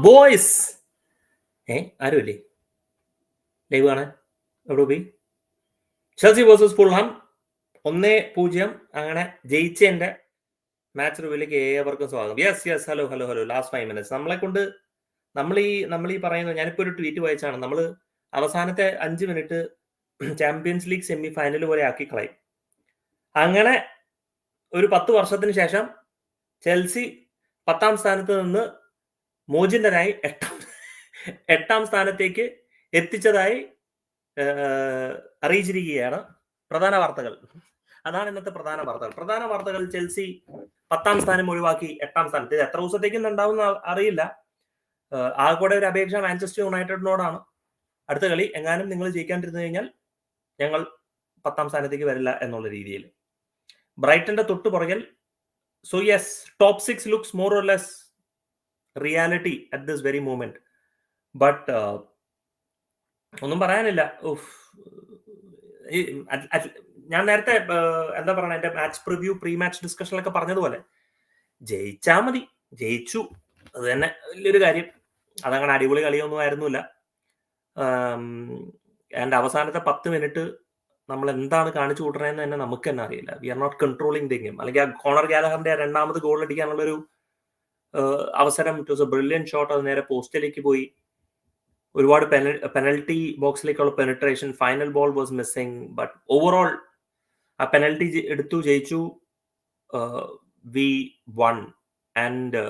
Boys ഏ ആരുമില്ലേ? Live ആണ്. എവിടെ പോയി? ചെൽസി വേഴ്സസ് ഫുൾഹാം ഒന്നേ പൂജ്യം. അങ്ങനെ ജയിച്ചതിന്റെ മാച്ച് റിവ്യൂലേക്ക് ഏവർക്കും സ്വാഗതം. Yes yes hello hello hello last five minutes നമ്മളെ കൊണ്ട് നമ്മൾ ഈ നമ്മൾ ഈ പറയുന്നത് ഞാനിപ്പോ ഒരു ട്വീറ്റ് വായിച്ചാണ്. നമ്മൾ അവസാനത്തെ അഞ്ച് minute Champions League semi final പോലെ ആക്കി കളയും. അങ്ങനെ ഒരു പത്ത് വർഷത്തിന് ശേഷം ചെൽസി പത്താം സ്ഥാനത്ത് നിന്ന് മോചിതനായി എട്ടാം എട്ടാം സ്ഥാനത്തേക്ക് എത്തിച്ചതായി അറിയിച്ചിരിക്കുകയാണ് പ്രധാന വാർത്തകൾ. അതാണ് ഇന്നത്തെ പ്രധാന വാർത്തകൾ. പ്രധാന വാർത്തകൾ ചെൽസി പത്താം സ്ഥാനം ഒഴിവാക്കി എട്ടാം സ്ഥാനത്ത്. ഇത് എത്ര ദിവസത്തേക്കും ഉണ്ടാവും അറിയില്ല. ആ കൂടെ ഒരു അപേക്ഷ മാഞ്ചസ്റ്റർ യുണൈറ്റഡിനോടാണ്. അടുത്ത കളി എങ്ങാനും നിങ്ങൾ ജയിക്കാണ്ടിരുന്നു കഴിഞ്ഞാൽ ഞങ്ങൾ പത്താം സ്ഥാനത്തേക്ക് വരില്ല എന്നുള്ള രീതിയിൽ. ബ്രൈറ്റന്റെ തൊട്ടുപുറകിൽ so yes top six looks more or less reality at this very moment but ഒന്നും പറയാനില്ല. ഞാൻ നേരത്തെ എന്താ പറയണ എന്റെ മാച്ച് പ്രിവ്യൂ പ്രീ മാച്ച് ഡിസ്കഷനിലൊക്കെ പറഞ്ഞതുപോലെ ജയിച്ചാ മതി. ജയിച്ചു. അത് തന്നെ വലിയൊരു കാര്യം. അതങ്ങനെ അടിപൊളി കളിയൊന്നും ആയിരുന്നില്ല. ആൻഡ് അവസാനത്തെ പത്ത് മിനിറ്റ് നമ്മൾ എന്താണ് കാണിച്ചു കൂട്ടണതെന്ന് തന്നെ നമുക്ക് തന്നെ അറിയില്ല. We are not controlling the game അല്ലെങ്കിൽ ആ കോണർ ഗാലഹറിന്റെ രണ്ടാമത് ഗോൾ അടിക്കാനുള്ള ഒരു അവസരം it was a brilliant shot അത് നേരെ പോസ്റ്റിലേക്ക് പോയി. ഒരുപാട് penalty ബോക്സിലേക്കുള്ള penetration final ball was missing but overall ആ പെനൽറ്റി എടുത്തു ജയിച്ചു. വി വൺ ആൻഡ്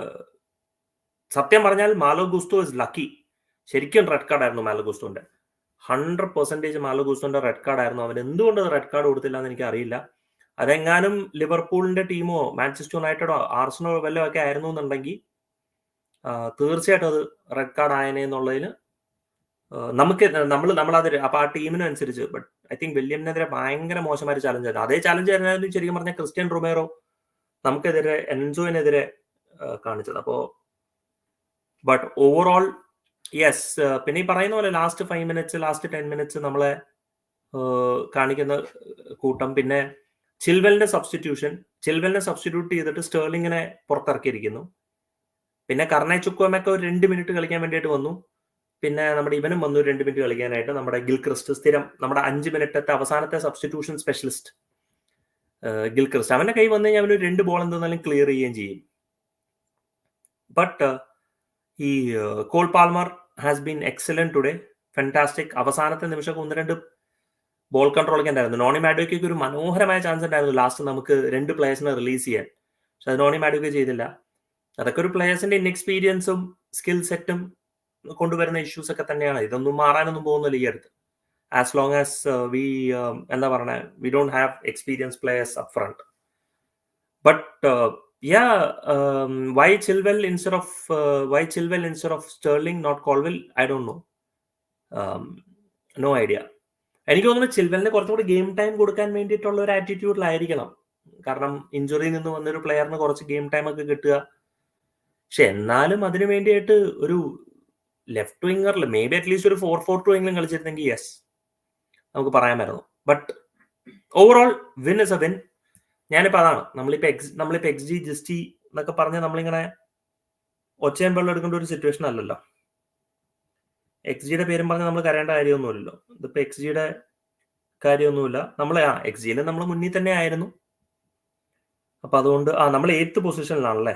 സത്യം പറഞ്ഞാൽ മാലോ ഗുസ്തു ഇസ് ലക്കി ശരിക്കും റെഡ് കാർഡ് ആയിരുന്നു മാലോ ഗുസ്തുവിന്റെ ഹൺഡ്രഡ് പെർസെന്റേജ് മാലോ ഗുസ്തുവിന്റെ റെഡ് കാർഡ് ആയിരുന്നു. അവൻ എന്തുകൊണ്ട് റെഡ് കാർഡ് കൊടുത്തില്ല എന്ന് എനിക്ക് അറിയില്ല അതെങ്ങാനും ലിവർപൂളിന്റെ ടീമോ മാഞ്ചസ്റ്റർ യുണൈറ്റഡോ ആർസണോ വല്ലോ ഒക്കെ ആയിരുന്നു എന്നുണ്ടെങ്കിൽ തീർച്ചയായിട്ടും അത് റെക്കോർഡ് കാർഡ് ആയനെ എന്നുള്ളതിന് നമുക്ക് നമ്മൾ നമ്മളത് അപ്പൊ ആ ടീമിനും അനുസരിച്ച് ബട്ട് ഐ തിങ്ക് വില്യമിനെതിരെ ഭയങ്കര മോശമായ ചാലഞ്ച് ആയിരുന്നു. അതേ ചാലഞ്ച് ആയിരുന്നു ശരിക്കും പറഞ്ഞാൽ ക്രിസ്ത്യൻ റൊമേറോ നമുക്കെതിരെ എൻജോയിനെതിരെ കാണിച്ചത്. അപ്പോ ബട്ട് ഓവറോൾ യെസ് പിന്നെ ഈ പറയുന്ന പോലെ last five minutes last ten minutes നമ്മളെ കാണിക്കുന്ന കൂട്ടം. പിന്നെ ചിൽവെലിന്റെ സബ്സ്റ്റിറ്റ്യൂഷൻ ചിൽവെലിനെ സബ്സ്റ്റിറ്റ്യൂട്ട് ചെയ്തിട്ട് സ്റ്റേർലിങ്ങിനെ പുറത്തിറക്കിയിരിക്കുന്നു. പിന്നെ കർണേ ചുക്കോമൊക്കെ ഒരു രണ്ട് മിനിറ്റ് കളിക്കാൻ വേണ്ടിയിട്ട് വന്നു. പിന്നെ നമ്മുടെ ഇവനും വന്നു രണ്ട് മിനിറ്റ് കളിക്കാനായിട്ട്. നമ്മുടെ ഗിൽക്രിസ്റ്റ് സ്ഥിരം നമ്മുടെ അഞ്ച് മിനിറ്റത്തെ അവസാനത്തെ സബ്സ്റ്റിറ്റ്യൂഷൻ സ്പെഷ്യലിസ്റ്റ് ഗിൽക്രിസ്റ്റ്. അവന്റെ കൈ വന്നു കഴിഞ്ഞാൽ അവന് രണ്ട് ബോൾ എന്തെന്നാലും ക്ലിയർ ചെയ്യുകയും ചെയ്യും. ബട്ട് ഈ Cole Palmer has been excellent today. Fantastic. അവസാനത്തെ നിമിഷം ഒന്ന് രണ്ട് ബോൾ കൺട്രോൾ ഒക്കെ ഉണ്ടായിരുന്നു. നോണി മാഡോയ്ക്ക് ഒരു മനോഹരമായ ചാൻസ് ഉണ്ടായിരുന്നു ലാസ്റ്റ് നമുക്ക് രണ്ട് പ്ലേയേഴ്സിനെ റിലീസ് ചെയ്യാൻ. പക്ഷെ അത് നോണി മാഡോയ്ക്ക് ചെയ്തില്ല. അതൊക്കെ ഒരു പ്ലേയേഴ്സിന്റെ ഇൻഎക്സ്പീരിയൻസും സ്കിൽ സെറ്റും കൊണ്ടുവരുന്ന ഇഷ്യൂസ് ഒക്കെ തന്നെയാണ്. ഇതൊന്നും മാറാനൊന്നും പോകുന്നില്ല ഈ അടുത്ത്. ആസ് ലോങ് ആസ് വി എന്താ പറയണ? We don't have experience players up front but ya why Chilwell instead of why Chilwell instead of Sterling not Colwill I don't know no idea എനിക്ക് തോന്നുന്നു ചിൽവെലിന് കുറച്ചുകൂടി ഗെയിം ടൈം കൊടുക്കാൻ വേണ്ടിയിട്ടുള്ള ഒരു ആറ്റിറ്റ്യൂഡിലായിരിക്കണം കാരണം ഇഞ്ചുറിയിൽ നിന്ന് വന്നൊരു പ്ലെയറിന് കുറച്ച് ഗെയിം ടൈം ഒക്കെ കിട്ടുക. പക്ഷെ എന്നാലും അതിനു വേണ്ടിയിട്ട് ഒരു ലെഫ്റ്റ് വിംഗറിൽ മേ ബി അറ്റ്ലീസ്റ്റ് ഒരു ഫോർ ഫോർ ടു എങ്കിലും കളിച്ചിരുന്നെങ്കിൽ യെസ് നമുക്ക് പറയാമായിരുന്നു. But overall win is a win ഞാനിപ്പോ അതാണ്. നമ്മളിപ്പോ എക്സ് നമ്മളിപ്പോ എക്സ് ജി ജസ്റ്റി എന്നൊക്കെ പറഞ്ഞ് നമ്മളിങ്ങനെ ഒച്ചയും വെള്ളം എടുക്കേണ്ട ഒരു സിറ്റുവേഷൻ അല്ലല്ലോ. എക്സ് ജിയുടെ പേരും പറഞ്ഞ് നമ്മൾ കരയേണ്ട കാര്യമൊന്നുമില്ലല്ലോ. ഇതിപ്പോ എക്സ് ജിയുടെ കാര്യമൊന്നുമില്ല. നമ്മൾ ആ എക്സ് ജിയിൽ നമ്മൾ മുന്നിൽ തന്നെ ആയിരുന്നു. അപ്പൊ അതുകൊണ്ട് ആ നമ്മൾ എയ്ത്ത് പൊസിഷനിലാണല്ലേ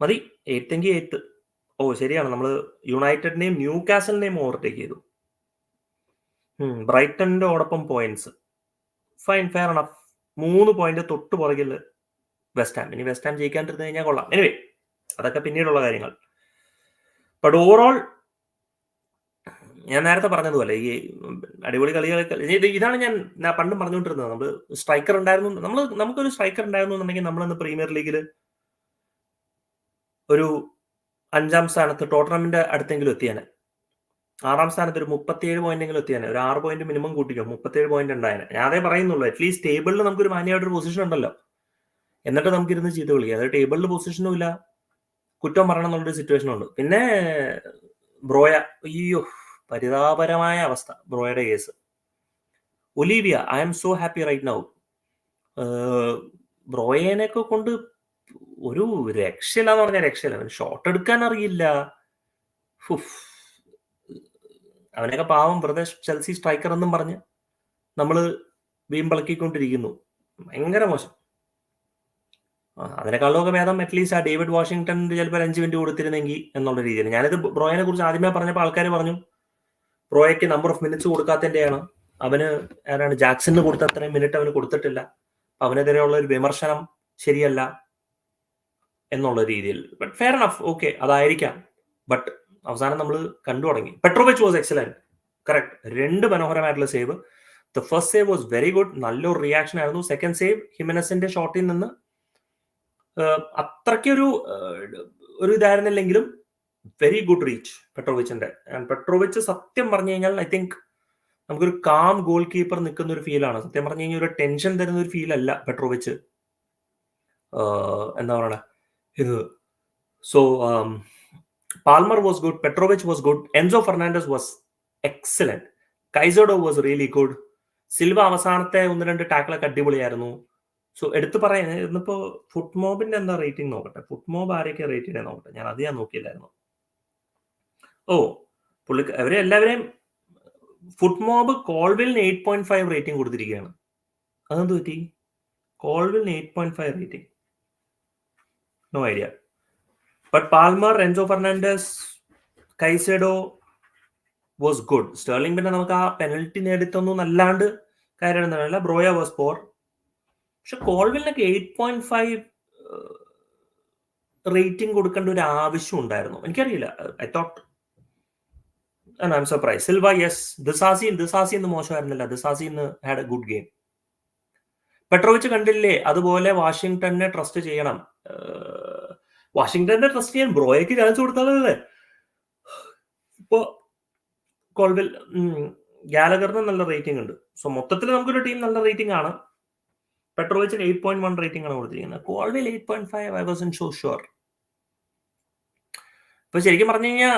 മതി. എയ്ത്തെങ്കിൽ എയ്ത്ത് ഓ ശരിയാണ്. നമ്മൾ യുണൈറ്റഡിനെയും ന്യൂ കാസലിനെയും ഓവർടേക്ക് ചെയ്തു. ബ്രൈറ്റണിന്റെ ഓടൊപ്പം പോയിന്റ്സ് ഫൈൻ ഫെയർ ആണ് മൂന്ന് പോയിന്റ് തൊട്ട് പുറകിൽ വെസ്റ്റ് ഹാം ഇനി വെസ്റ്റ് ഹാം ജയിക്കാണ്ടിരുന്ന് കഴിഞ്ഞാൽ കൊള്ളാം. എനിവേ അതൊക്കെ പിന്നീടുള്ള കാര്യങ്ങൾ. ബട്ട് ഓവറോൾ ഞാൻ നേരത്തെ പറഞ്ഞതുപോലെ ഈ അടിപൊളി കളികൾ ഇതാണ് ഞാൻ പണ്ടും പറഞ്ഞുകൊണ്ടിരുന്നത്. നമ്മൾ സ്ട്രൈക്കർ ഉണ്ടായിരുന്നു. നമ്മൾ നമുക്കൊരു സ്ട്രൈക്കർ ഉണ്ടായിരുന്നു എന്നുണ്ടെങ്കിൽ നമ്മളന്ന് പ്രീമിയർ ലീഗിൽ ഒരു അഞ്ചാം സ്ഥാനത്ത് ടോട്ടനമിന്റെ അടുത്തെങ്കിലും എത്തിയാനെ. ആറാം സ്ഥാനത്ത് ഒരു മുപ്പത്തിയേഴ് പോയിന്റെങ്കിലും എത്തിയാനെ. ഒരു ആറ് പോയിന്റ് മിനിമം കൂട്ടിക്കോ മുപ്പത്തിയേഴ് പോയിന്റ് ഉണ്ടായനെ. ഞാൻ അതേ പറയുന്നുള്ളൂ. അറ്റ്ലീസ്റ്റ് ടേബിളിൽ നമുക്കൊരു മാന്യമായിട്ടൊരു പൊസിഷൻ ഉണ്ടല്ലോ. എന്നിട്ട് നമുക്ക് ഇരുന്ന് ചെയ്ത് വിളിക്കുക അതായത് ടേബിളിൽ പൊസിഷനും ഇല്ല. കുറ്റം പറയണം എന്നുള്ളൊരു സിറ്റുവേഷൻ ഉണ്ട്. പിന്നെ ബ്രോയ അയ്യോ. പരിതാപരമായ അവസ്ഥ ബ്രോയുടെ case. Olivia I'm so happy right now. ബ്രോയേനൊക്കെ കൊണ്ട് ഒരു രക്ഷയില്ല എന്ന് പറഞ്ഞാൽ രക്ഷയില്ല ഷോട്ട് എടുക്കാൻ അറിയില്ല. അവനൊക്കെ പാവം പ്രദേശ് ചെൽസി സ്ട്രൈക്കർ എന്നും പറഞ്ഞ് നമ്മൾ വീമ്പിളക്കിക്കൊണ്ടിരിക്കുന്നു ഭയങ്കര മോശം. അതിനേക്കാളൊക്കെ ഭേദം അറ്റ്ലീസ്റ്റ് ആ ഡേവിഡ് വാഷിംഗ്ടൺ ചിലപ്പോൾ അഞ്ച് മിനിറ്റ് കൊടുത്തിരുന്നെങ്കിൽ എന്നുള്ള രീതിയിൽ ഞാനിത് ബ്രോയനെ കുറിച്ച് ആദ്യമേ പറഞ്ഞപ്പോൾ ആൾക്കാർ പറഞ്ഞു ബ്രോയയ്ക്ക് നമ്പർ ഓഫ് മിനിറ്റ്സ് കൊടുക്കാത്തതിന്റെയാണ് അവന് ആരാണ്? ജാക്സണിന് കൊടുത്ത അത്രയും മിനിറ്റ് അവന് കൊടുത്തിട്ടില്ല. അവനെതിരെയുള്ള ഒരു വിമർശനം ശരിയല്ല എന്നുള്ള രീതിയിൽ. ബട്ട് ഫെയർ എനഫ് ഓക്കെ അതായിരിക്കാം. ബട്ട് അവസാനം നമ്മൾ കണ്ടു തുടങ്ങി. പെട്രോവിച്ച് വാസ് എക്സലന്റ് കറക്റ്റ് രണ്ട് മനോഹരമായിട്ടുള്ള save the first save was very good നല്ലൊരു റിയാക്ഷൻ ആയിരുന്നു. സെക്കൻഡ് സേവ് ഹിമനസിന്റെ ഷോട്ടിൽ നിന്ന് അത്രയ്ക്കൊരു ഒരു ഇതായിരുന്നില്ലെങ്കിലും വെരി ഗുഡ് റീച്ച് പെട്രോവിച്ചിന്റെ പെട്രോവിച്ച് സത്യം പറഞ്ഞു കഴിഞ്ഞാൽ ഐ തിങ്ക് നമുക്കൊരു കാം ഗോൾ കീപ്പർ നിൽക്കുന്ന ഒരു ഫീലാണ് സത്യം പറഞ്ഞു കഴിഞ്ഞാൽ ഒരു ടെൻഷൻ തരുന്ന ഒരു ഫീൽ അല്ല പെട്രോവിച്ച് എന്താ പറയണ ഇത്. So Palmer was good Petrovic was good Enzo Fernandez was excellent Caicedo was really good Silva അവസാനത്തെ ഒന്ന് രണ്ട് ടാക്കിളൊക്കെ അടിപൊളിയായിരുന്നു. സോ എടുത്തു പറയാൻ ഇന്നിപ്പോ ഫുട്മോബിന്റെ എന്താ റേറ്റിംഗ് നോക്കട്ടെ? ഫുട്മോബ് ആരൊക്കെ റേറ്റ് ചെയ്യണേ നോക്കട്ടെ? ഞാൻ അത് ഞാൻ നോക്കിയില്ലായിരുന്നു. ഓ പുള്ളി അവരെ എല്ലാവരെയും ഫുഡ് മോബ് കോൾവിലിന് എയ്റ്റ് പോയിന്റ് ഫൈവ് റേറ്റിംഗ് കൊടുത്തിരിക്കുകയാണ്. അതെന്ത് പറ്റി? കോൾവിലിന് eight point five rating no idea but Palmer Enzo Fernandez Caicedo was good Sterling പിന്നെ നമുക്ക് ആ പെനൽറ്റി നേടിത്തൊന്നും അല്ലാണ്ട് കാര്യം എന്താണല്ല ബ്രോയ വാസ് പോർ പക്ഷെ കോൾവിലിനൊക്കെ എയ്റ്റ് പോയിന്റ് ഫൈവ് റേറ്റിംഗ് കൊടുക്കേണ്ട ഒരു ആവശ്യം ഉണ്ടായിരുന്നു. എനിക്കറിയില്ല. I thought I am surprise Silva yes ദിസാസിൻ Disasi മോശമായിരുന്നില്ല. Disasi had a good game Petrovic കണ്ടില്ലേ? അതുപോലെ വാഷിങ്ടണിനെ ട്രസ്റ്റ് ചെയ്യണം. വാഷിങ്ടണിനെ ട്രസ്റ്റ് ചെയ്യാൻ ബ്രോയ്ക്ക് ചാൻസ് കൊടുത്താലല്ലേ? ഇപ്പോ കോൾവിൽ ഗാലഗറിന് നല്ല റേറ്റിംഗ് ഉണ്ട്. സോ മൊത്തത്തിൽ നമുക്കൊരു ടീം നല്ല റേറ്റിംഗ് ആണ്. പെട്രോവിച്ചിന് എയ്റ്റ് പോയിന്റ് വൺ റേറ്റിംഗ് ആണ് കൊടുത്തിരിക്കുന്നത്. Colwill eight point five I wasn't so sure ഇപ്പൊ ശരിക്കും പറഞ്ഞു കഴിഞ്ഞാൽ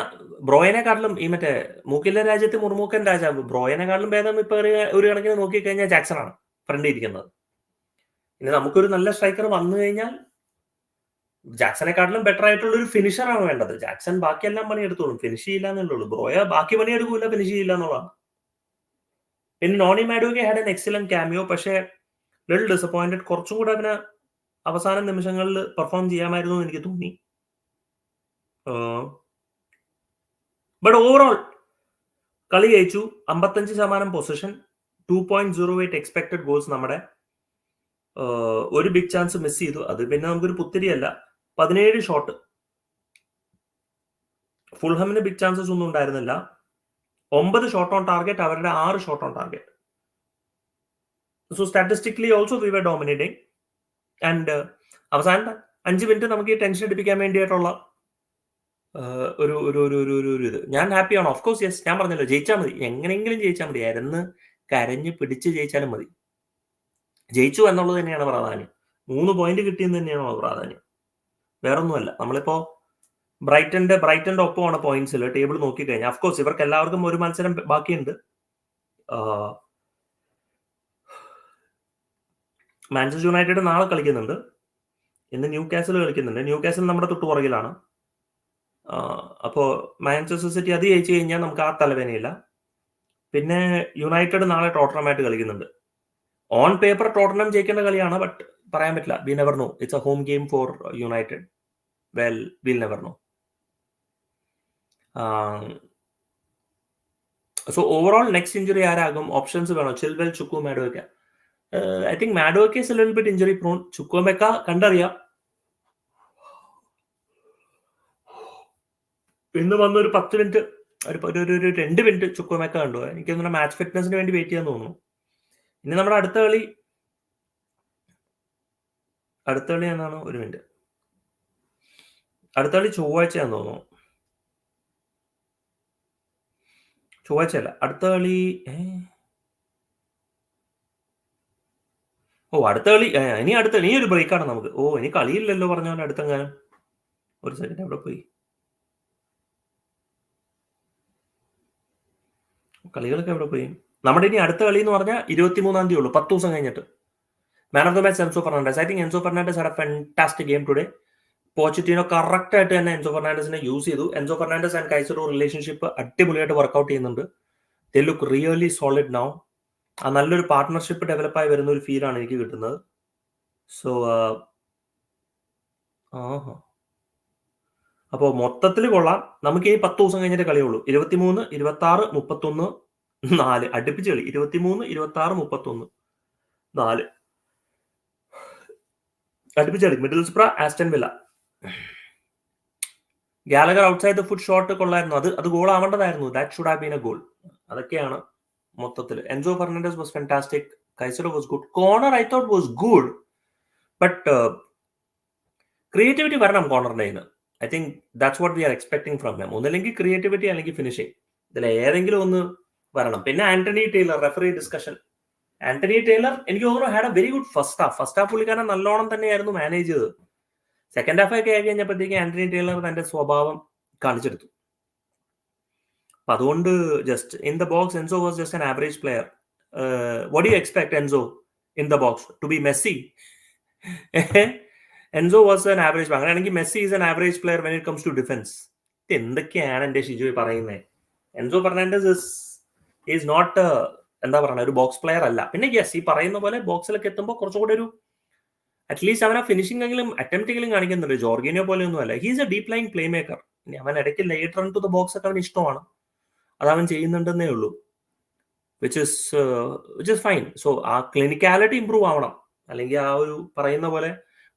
ബ്രോയനെക്കാട്ടിലും ഈ മറ്റേ മൂക്കിലെ രാജ്യത്ത് മുർമൂക്കൻ രാജാവ് ബ്രോയനെക്കാട്ടിലും ഭേദം ഇപ്പൊ ഒരു കണക്കിന് നോക്കിക്കഴിഞ്ഞാൽ ജാക്സൺ ആണ് ഫ്രണ്ട് ഇരിക്കുന്നത്. പിന്നെ നമുക്കൊരു നല്ല സ്ട്രൈക്കർ വന്നു കഴിഞ്ഞാൽ ജാക്സനെക്കാട്ടിലും ബെറ്റർ ആയിട്ടുള്ള ഒരു ഫിനിഷർ ആണ് വേണ്ടത്. ജാക്സൺ ബാക്കിയെല്ലാം പണി എടുത്തോളും. ഫിനിഷ് ചെയ്യില്ല എന്നുള്ളൂ ബ്രോയ ബാക്കി പണി എടുക്കൂല ഫിനിഷ് ചെയ്യില്ല എന്നുള്ളതാണ് പിന്നെ Noni Madueke had an excellent cameo പക്ഷേ ലിറ്റിൽ ഡിസപ്പോയിന്റഡ് കുറച്ചും കൂടെ അവന് അവസാന നിമിഷങ്ങളിൽ പെർഫോം ചെയ്യാമായിരുന്നു എന്ന് എനിക്ക് തോന്നി. ബട്ട് ഓവറോൾ കളി ജയിച്ചു. അമ്പത്തഞ്ച് ശതമാനം possession two point zero eight expected goals നമ്മുടെ ഒരു ബിഗ് ചാൻസ് മിസ് ചെയ്തു. അത് പിന്നെ നമുക്കൊരു പുത്തിരിയല്ല. പതിനേഴ് ഷോട്ട് ഫുൾഹമിന് ബിഗ് ചാൻസസ് ഒന്നും ഉണ്ടായിരുന്നില്ല. ഒമ്പത് ഷോട്ട് ഓൺ ടാർഗറ്റ് അവരുടെ ആറ് shot on target so statistically also we were dominating and അവസാനത്തെ അഞ്ച് മിനിറ്റ് നമുക്ക് ഈ ടെൻഷൻ അടിപ്പിക്കാൻ വേണ്ടിയിട്ടുള്ള ഒരു ഒരു ഒരു ഒരു ഒരു ഇത്. ഞാൻ ഹാപ്പിയാണ് ഓഫ് കോഴ്സ് യെസ് ഞാൻ പറഞ്ഞല്ലോ ജയിച്ചാൽ മതി. എങ്ങനെയെങ്കിലും ജയിച്ചാൽ മതി. അരന്ന് കരഞ്ഞ് പിടിച്ച് ജയിച്ചാലും മതി. ജയിച്ചു എന്നുള്ളത് തന്നെയാണ് പ്രാധാന്യം. മൂന്ന് പോയിന്റ് കിട്ടിയെന്ന് തന്നെയാണ് പ്രാധാന്യം. വേറൊന്നുമല്ല. നമ്മളിപ്പോ ബ്രൈറ്റന്റെ ബ്രൈറ്റന്റെ ഒപ്പമാണ് പോയിന്റ്സിൽ ടേബിൾ നോക്കിക്കഴിഞ്ഞാൽ ഓഫ് കോഴ്സ് ഇവർക്ക് എല്ലാവർക്കും ഒരു മത്സരം ബാക്കിയുണ്ട്. മാഞ്ചസ്റ്റർ യുണൈറ്റഡ് നാളെ കളിക്കുന്നുണ്ട്. ഇന്ന് ന്യൂ കാസിൽ കളിക്കുന്നുണ്ട്. ന്യൂ കാസിൽ നമ്മുടെ തൊട്ട് പുറകിലാണ് അപ്പോൾ മാഞ്ചസ്റ്റർ സിറ്റി അത് ജയിച്ചു കഴിഞ്ഞാൽ നമുക്ക് ആ തലവേനയില്ല. പിന്നെ യുണൈറ്റഡ് നാളെ ടോട്ടനമായിട്ട് കളിക്കുന്നുണ്ട്. ഓൺ പേപ്പർ ടോട്ടനം ജയിക്കേണ്ട കളിയാണ് ബട്ട് പറയാൻ പറ്റില്ല. We never know it's a home game for United well will never know so overall next injury ആരാകും? Options വേണോ? Chilwell Chukwuemeka Madueke I think Madueke is little bit injury prone Chukwuemeka കണ്ടറിയാം. ഇന്ന് വന്ന ഒരു പത്ത് minute ഒരു ഒരു ഒരു- രണ്ട് മിനിറ്റ് ചുക്കുമേക്ക കണ്ടു. എനിക്ക് തോന്നുന്നു മാച്ച് ഫിറ്റ്നസിന് വേണ്ടി വെയിറ്റ് ചെയ്യാൻ തോന്നുന്നു. ഇനി നമ്മുടെ അടുത്ത കളി അടുത്ത കളി എന്നാണ് ഒരു മിനിറ്റ്. അടുത്ത കളി ചൊവ്വാഴ്ചയാന്ന് തോന്നുന്നു. ചൊവ്വാഴ്ചയല്ല അടുത്ത കളി? ഓ അടുത്ത കളി ഇനി അടുത്ത ഇനി ഒരു ബ്രേക്കാണ് നമുക്ക്. ഓ ഇനി കളിയില്ലല്ലോ പറഞ്ഞ പോലെ അടുത്തെങ്ങാനും. ഒരു സെക്കൻഡ് അവിടെ പോയി? കളികളൊക്കെ എവിടെ പോയി? നമ്മുടെ ഇനി അടുത്ത കളി എന്ന് പറഞ്ഞാൽ ഇരുപത്തി മൂന്നാം തീയതി ഉള്ളൂ പത്ത് ദിവസം കഴിഞ്ഞിട്ട്. Man of the match Enzo Fernandez. I think Enzo Fernandez are a fantastic game today Pochettino correct ആയിട്ട് തന്നെ എൻസോ ഫെർണാണ്ടസിനെ യൂസ് ചെയ്തു. Enzo Fernandez and Caicedo relationship അടിപൊളിയായിട്ട് വർക്കൗട്ട് ചെയ്യുന്നുണ്ട്. They look really solid now ആ നല്ലൊരു പാർട്ട്ണർഷിപ്പ് ഡെവലപ്പായി വരുന്ന ഒരു ഫീലാണ് എനിക്ക് കിട്ടുന്നത്. സോ ആഹാ. അപ്പോൾ മൊത്തത്തിൽ കൊള്ളാം. നമുക്ക് ഈ പത്ത് ദിവസം കഴിഞ്ഞിട്ട് കളിയുള്ളൂ. ഇരുപത്തിമൂന്ന് ഇരുപത്തി ആറ് മുപ്പത്തൊന്ന് നാല്. അടുപ്പിച്ച് കളി. ഇരുപത്തിമൂന്ന് ഇരുപത്തി ആറ് മുപ്പത്തൊന്ന് നാല്. അടുപ്പിച്ച് കളി. Middle സ്പ്ര Aston Villa. Gallagher outside the foot shot കൊള്ളായിരുന്നു. അത് അത് goal ആവേണ്ടതായിരുന്നു. That should have been a goal അതൊക്കെയാണ് മൊത്തത്തിൽ Enzo Fernandez was fantastic Caicedo was good Conor I thought was good but creativity വരണം കോർണറിന്റെ കയ്യിൽ I think that's what we are expecting from him ഒന്നില്ലെങ്കിൽ creativity അല്ലെങ്കിൽ finishing ഇതിൽ ഏതെങ്കിലും ഒന്ന് വരണം. പിന്നെ Anthony Taylor referee discussion Anthony Taylor എനിക്ക് തോന്നുന്നു had a very good first half first half പുള്ളിക്കാരൻ നല്ലോണം തന്നെയായിരുന്നു മാനേജ് ചെയ്തത്. സെക്കൻഡ് ഹാഫ് ഒക്കെ ആയി കഴിഞ്ഞപ്പോഴത്തേക്ക് ആന്റണി ടൈലർ തന്റെ സ്വഭാവം കാണിച്ചെടുത്തു. അപ്പൊ അതുകൊണ്ട് just in the box Enzo was just an average player what you expect Enzo in the box to be Messi Enzo was an average അങ്ങനെയാണെങ്കിൽ Messi is an average player when it comes to defence ഇത് എന്തൊക്കെയാണ് എന്റെ ഷിജു പറയുന്നത് Enzo Fernandez is is not എന്താ പറയുക ഒരു box player അല്ല. പിന്നെ യെസ് ഈ പറയുന്ന പോലെ ബോക്സിലൊക്കെ എത്തുമ്പോൾ കുറച്ചുകൂടെ ഒരു അറ്റ്ലീസ്റ്റ് അവൻ ഫിനിഷിംഗ് എങ്കിലും അറ്റംപ്റ്റ് എങ്കിലും കാണിക്കുന്നുണ്ട്. ജോർഗിനോ പോലെ ഒന്നും അല്ല. He's a deep line playmaker ഇനി അവൻ ഇടയ്ക്ക് late run to the box ഒക്കെ അവൻ ഇഷ്ടമാണ്. അത് അവൻ ചെയ്യുന്നുണ്ടെന്നേ ഉള്ളൂ. Which is which is fine so ആ ക്ലിനിക്കാലിറ്റി ഇമ്പ്രൂവ് ആവണം. അല്ലെങ്കിൽ ആ ഒരു പറയുന്ന പോലെ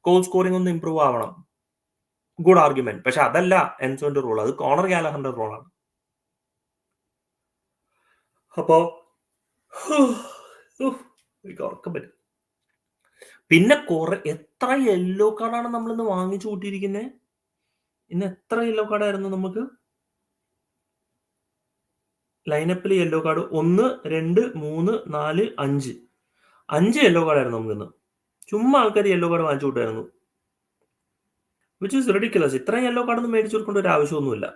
ഗോൾ സ്കോറിംഗ് ഒന്ന് ഇമ്പ്രൂവ് ആവണം. ഗുഡ് ആർഗ്യുമെന്റ് പക്ഷെ അതല്ല എൻസോന്റെ റോൾ അത് കോണർ ഗാലഹറിന്റെ റോളാണ് അപ്പോ പിന്നെ കുറെ എത്ര യെല്ലോ കാർഡാണ് നമ്മൾ ഇന്ന് വാങ്ങിച്ചു കൂട്ടിയിരിക്കുന്നത് ഇന്ന് എത്ര യെല്ലോ കാർഡായിരുന്നു നമുക്ക്? ലൈനപ്പിൽ യെല്ലോ കാർഡ് ഒന്ന് രണ്ട് മൂന്ന് നാല് അഞ്ച്. അഞ്ച് യെല്ലോ കാർഡായിരുന്നു നമുക്കിന്ന്. ചുമ്മാ ആൾക്കാർ യെല്ലോ കാർഡ് വാങ്ങിച്ചു കൂട്ടായിരുന്നു വിച്ച് ഇസ് റെഡിക്കുലസ് ഇത്രയും യെല്ലോ കാർഡ് ഒന്നും മേടിച്ചു കൊടുക്കേണ്ട ഒരു ആവശ്യമൊന്നുമില്ല.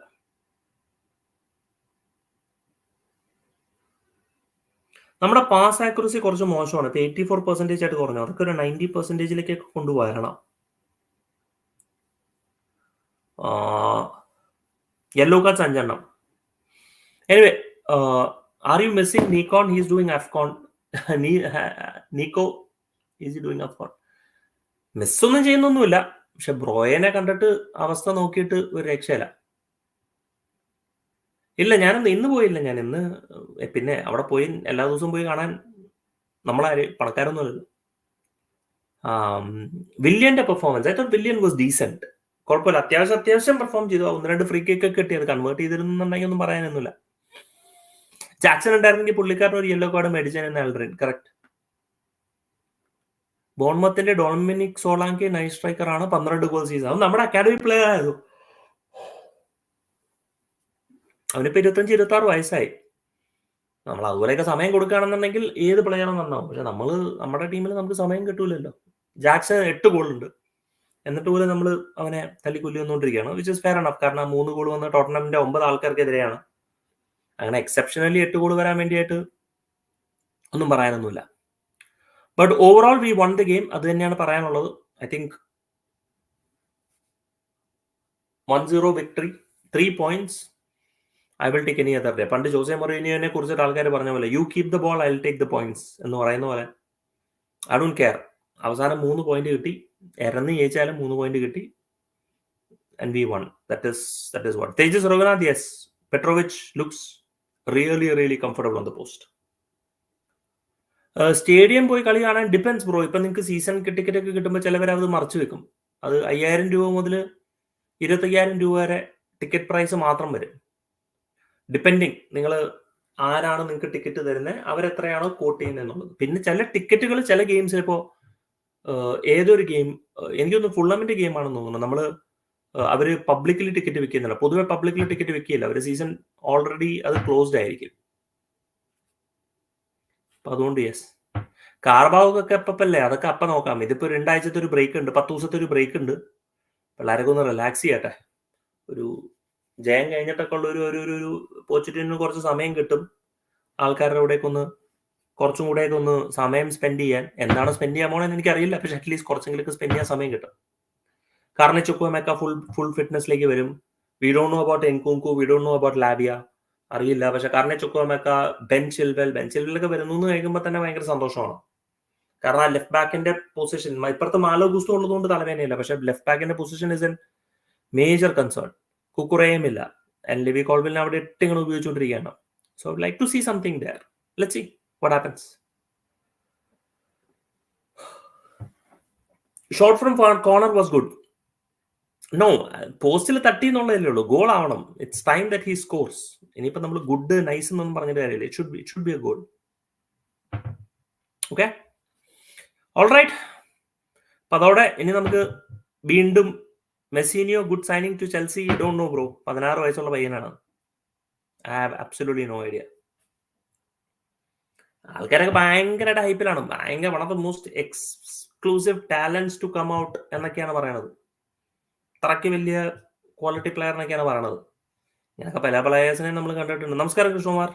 നമ്മുടെ പാസ് ആക്യുറസി കുറച്ച് മോശമാണ്. ഇപ്പൊ എയ്റ്റി ഫോർ പെർസെന്റേജ് ആയിട്ട് കുറഞ്ഞു. അതൊക്കെ ഒരു നയന്റി പെർസെന്റേജിലേക്കൊക്കെ കൊണ്ടുവരണം. യെല്ലോ കാർഡ്സ് അഞ്ചെണ്ണം. Anyway are you missing Nico he's doing AFCON Nico is doing AFCON മിസ്സൊന്നും ചെയ്യുന്നൊന്നുമില്ല. പക്ഷെ ബ്രോയനെ കണ്ടിട്ട് അവസ്ഥ നോക്കിയിട്ട് ഒരു രക്ഷയില്ല. ഇല്ല ഞാനൊന്ന് ഇന്ന് പോയില്ല. ഞാൻ ഇന്ന് പിന്നെ അവിടെ പോയി എല്ലാ ദിവസവും പോയി കാണാൻ നമ്മളാര് പണക്കാരൊന്നുമല്ലല്ലോ വില്യന്റെ performance I thought Willian was decent കുഴപ്പമില്ല. അത്യാവശ്യം അത്യാവശ്യം പെർഫോം ചെയ്തു. ഒന്ന് രണ്ട് ഫ്രീ കേക്ക് ഒക്കെ കിട്ടിയത് കൺവേർട്ട് ചെയ്തിരുന്നുണ്ടെങ്കിൽ ഒന്നും പറയാനൊന്നുമില്ല. ജാക്സൺ ഉണ്ടായിരുന്നെങ്കിൽ പുള്ളിക്കാരൻ ഒരു യെല്ലോ കാർഡ് മേടിച്ചാൽ ആൽഡ്രിൻ കറക്റ്റ് ബോൺമത്തിന്റെ ഡൊമിനിക് സോളാങ്കി നൈറ്റ് സ്ട്രൈക്കർ ആണ് പന്ത്രണ്ട് ഗോൾ സീസൺ. അത് നമ്മുടെ അക്കാഡമി പ്ലെയർ ആയിരുന്നു അവനിപ്പോ ഇരുപത്തഞ്ച് ഇരുപത്തി ആറ് വയസ്സായി. നമ്മൾ അതുപോലെയൊക്കെ സമയം കൊടുക്കുകയാണെന്നുണ്ടെങ്കിൽ ഏത് പ്ലെയറും നന്നാവും. പക്ഷെ നമ്മൾ നമ്മുടെ ടീമിൽ നമുക്ക് സമയം കിട്ടൂലല്ലോ. ജാക്സൺ എട്ട് ഗോളുണ്ട് എന്നിട്ട് പോലും നമ്മൾ അവനെ തല്ലിക്കൊല്ലി വന്നുകൊണ്ടിരിക്കുകയാണ് വിച്ച് ഇസ് ഫെയർ അണഫ് കാരണം മൂന്ന് ഗോൾ വന്ന ടോർണമെന്റ് ഒമ്പത് ആൾക്കാർക്കെതിരെയാണ്. അങ്ങനെ എക്സെപ്ഷനലി എട്ട് ഗോൾ വരാൻ വേണ്ടിയിട്ട് ഒന്നും പറയാനൊന്നുമില്ല. But overall we won the game അത് തന്നെയാണ് പറയാനുള്ളത്. I think one zero victory three points I will take any other day പണ്ട് ജോസെ മൊറീനിയോനെ കുറിച്ചിട്ട് ആൾക്കാർ പറഞ്ഞ പോലെ you keep the ball I will take the points എന്ന് പറയുന്ന പോലെ. ഐ ഡോണ്ട് കെയർ അവസാനം മൂന്ന് പോയിന്റ് കിട്ടി. ഇറന്ന് ജയിച്ചാലും മൂന്ന് പോയിന്റ് കിട്ടി. And we won that is that is what Tejas Raghunath yes Petrovic looks really really comfortable on the post stadium പോയി കളി കാണാൻ ഡിപ്പെൻസ് ബ്രോ ഇപ്പൊ നിങ്ങൾക്ക് സീസൺ ടിക്കറ്റ് ഒക്കെ കിട്ടുമ്പോൾ ചിലവർ അത് മറച്ചു വെക്കും. അത് അയ്യായിരം രൂപ മുതൽ ഇരുപത്തയ്യായിരം രൂപ വരെ ടിക്കറ്റ് പ്രൈസ് മാത്രം വരും. ഡിപ്പെൻഡിങ് നിങ്ങൾ ആരാണ് നിങ്ങൾക്ക് ടിക്കറ്റ് തരുന്നത് അവരെത്രയാണോ കോട്ട് ചെയ്യുന്നത് എന്നുള്ളത് പിന്നെ ചില ടിക്കറ്റുകൾ ചില ഗെയിംസിൽ ഇപ്പോൾ ഏതൊരു ഗെയിം എനിക്കൊന്ന് ഫുള്ളമിന്റെ ഗെയിം ആണെന്ന് തോന്നുന്നു. നമ്മൾ അവർ പബ്ലിക്കലി ടിക്കറ്റ് വെക്കുന്നില്ല. പൊതുവെ പബ്ലിക്കലി ടിക്കറ്റ് വെക്കില്ല. അവർ സീസൺ ഓൾറെഡി അത് ക്ലോസ്ഡ് ആയിരിക്കും. അപ്പൊ അതുകൊണ്ട് യെസ് കാർബാവൊക്കെ എപ്പല്ലേ അതൊക്കെ അപ്പം നോക്കാം. ഇതിപ്പോ രണ്ടാഴ്ചത്തെ ഒരു ബ്രേക്ക് ഉണ്ട്. പത്ത് ദിവസത്തെ ഒരു ബ്രേക്ക് ഉണ്ട്. പിള്ളേരൊക്കെ ഒന്ന് റിലാക്സ് ചെയ്യട്ടെ. ഒരു ജയം കഴിഞ്ഞിട്ടൊക്കെ ഉള്ള ഒരു ഒരു ഒരു കുറച്ച് സമയം കിട്ടും. ആൾക്കാരുടെ കൂടെയൊക്കെ ഒന്ന് കുറച്ചും കൂടെയൊക്കെ ഒന്ന് സമയം സ്പെൻഡ് ചെയ്യാൻ. എന്താണ് സ്പെൻഡ് ചെയ്യാൻ പോകണമെന്ന് എനിക്കറിയില്ല. പക്ഷെ അറ്റ്ലീസ്റ്റ് കുറച്ചെങ്കിലും സ്പെൻഡ് ചെയ്യാൻ സമയം കിട്ടും. കാരണം ചുക്കുമൊക്കെ ഫുൾ ഫുൾ ഫിറ്റ്നസ്സിലേക്ക് വരും. We don't know about Nkunku we don't know about Lavia അറിയില്ല. പക്ഷെ Carney Chukwuemeka Ben Chilwell Ben ചിൽവെലൊക്കെ വരുന്നു എന്ന് കഴിക്കുമ്പോൾ തന്നെ ഭയങ്കര സന്തോഷമാണ്. കാരണം ആ ലെഫ്റ്റ് ബാക്കിന്റെ പൊസിഷൻ ഇപ്പുറത്ത് മാലോ ഗുസ്തു ഉള്ളതുകൊണ്ട് തലവേനയില്ല പക്ഷെ left ബാക്കിന്റെ position is an major concern കുക്കുറയും ഇല്ല. ആൻഡ് ലിവി കോൾവിലിനെ അവിടെ ഇട്ട് ഇങ്ങനെ ഉപയോഗിച്ചുകൊണ്ടിരിക്കുകയാണ്. So like to see something there let see what happens short from corner was good no പോസ്റ്റിൽ തട്ടി എന്നുള്ളതല്ലേ ഉള്ളൂ. ഗോൾ ആവണം. It's time that he scores ഇനിയിപ്പോ നമ്മൾ ഗുഡ് നൈസ് എന്നൊന്നും പറഞ്ഞിട്ട് കാര്യമില്ല. It should be it should be a goal okay alright അപ്പൊ അതോടെ ഇനി നമുക്ക് വീണ്ടും Messinho good signing to Chelsea don't know bro പതിനാറ് വയസ്സുള്ള പയ്യനാണ്. I have absolutely no idea ആൾക്കാരൊക്കെ ഭയങ്കരമായിട്ട് ഹൈപ്പിലാണ് ഭയങ്കര one of the most exclusive talents to come out എന്നൊക്കെയാണ് പറയണത്. അത്രയ്ക്ക് വലിയ ക്വാളിറ്റി പ്ലെയർ എന്നൊക്കെയാണ് പറയണത്. ഞാനൊക്കെ പല പ്ലെയേഴ്സിനെ നമ്മൾ കണ്ടിട്ടുണ്ട്. നമസ്കാരം കൃഷ്ണകുമാർ.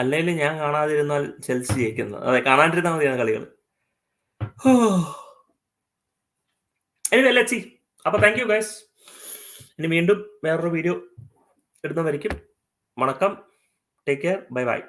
അല്ലെങ്കിൽ ഞാൻ കാണാതിരുന്നാൽ ചെൽസി ജയിക്കുന്നത് അതെ കാണാണ്ടിരുന്നാൽ മതിയാണ് കളികൾ എനിവേ ലെറ്റ് സി അപ്പൊ താങ്ക് യു ഗൈസ് ഇനി വീണ്ടും വേറൊരു വീഡിയോ ഇടുന്നവരിക്കും വണക്കം. Take care bye bye